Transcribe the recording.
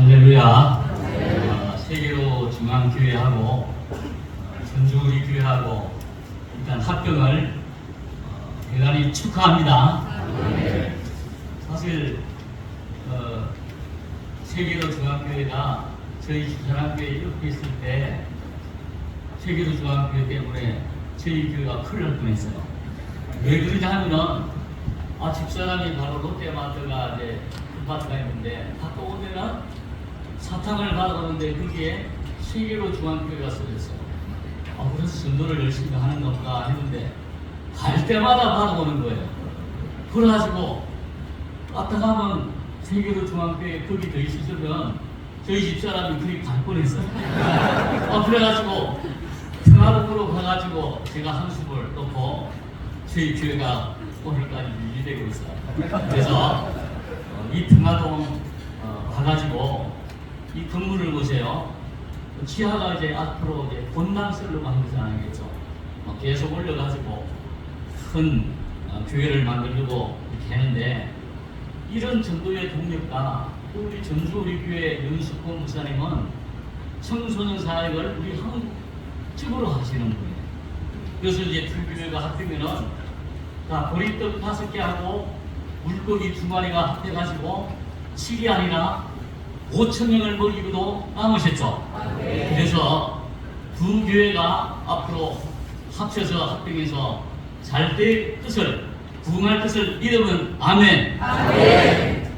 할렐루야. 어, 세계로 중앙교회하고 어, 전주우리 교회하고 일단 합병을 어, 대단히 축하합니다. 사실 어, 세계로 중앙교회가 저희 주사랑교회 이렇게 있을 때 세계로 중앙교회 때문에 저희 교회가 큰일 날 뻔했어요. 왜 그러냐 하면은 아 집사람이 바로 롯데마트가 이제 아파트가 있는데 갔다 오면은 사탕을 받아오는데 그게 세계로 중앙교회가 써졌어요. 아 그래서 전도를 열심히 하는 건가 했는데 갈 때마다 받아오는 거예요. 그래가지고 왔다 가면 세계로 중앙교회 거기 더 있으면 저희 집사람이 거기 갈 뻔했어요. 아 그래가지고 평화동으로 가가지고 제가 한숨을 놓고 저희 교회가 오늘까지 유지되고 있어요. 그래서 어, 이 평화동 어, 가가지고 이 건물을 보세요. 지하가 이제 앞으로 이제 본당설로 만들지 않겠죠. 어, 계속 올려가지고 큰 어, 교회를 만들려고 이렇게 했는데 이런 정도의 동력과 또 우리 전주 우리 교회 윤석권 목사님은 청소년 사역을 우리 한국적으로 하시는 분이에요. 그래서 이제 두 교회가 합치면은 자, 보리떡 다섯 개 하고 물고기 두 마리가 합해가지고 7이 아니라 5천 명을 먹이고도 남으셨죠. 그래서 두 교회가 앞으로 합쳐서 합병해서 잘 될 뜻을 부흥할 뜻을 믿으면 아멘. 아멘.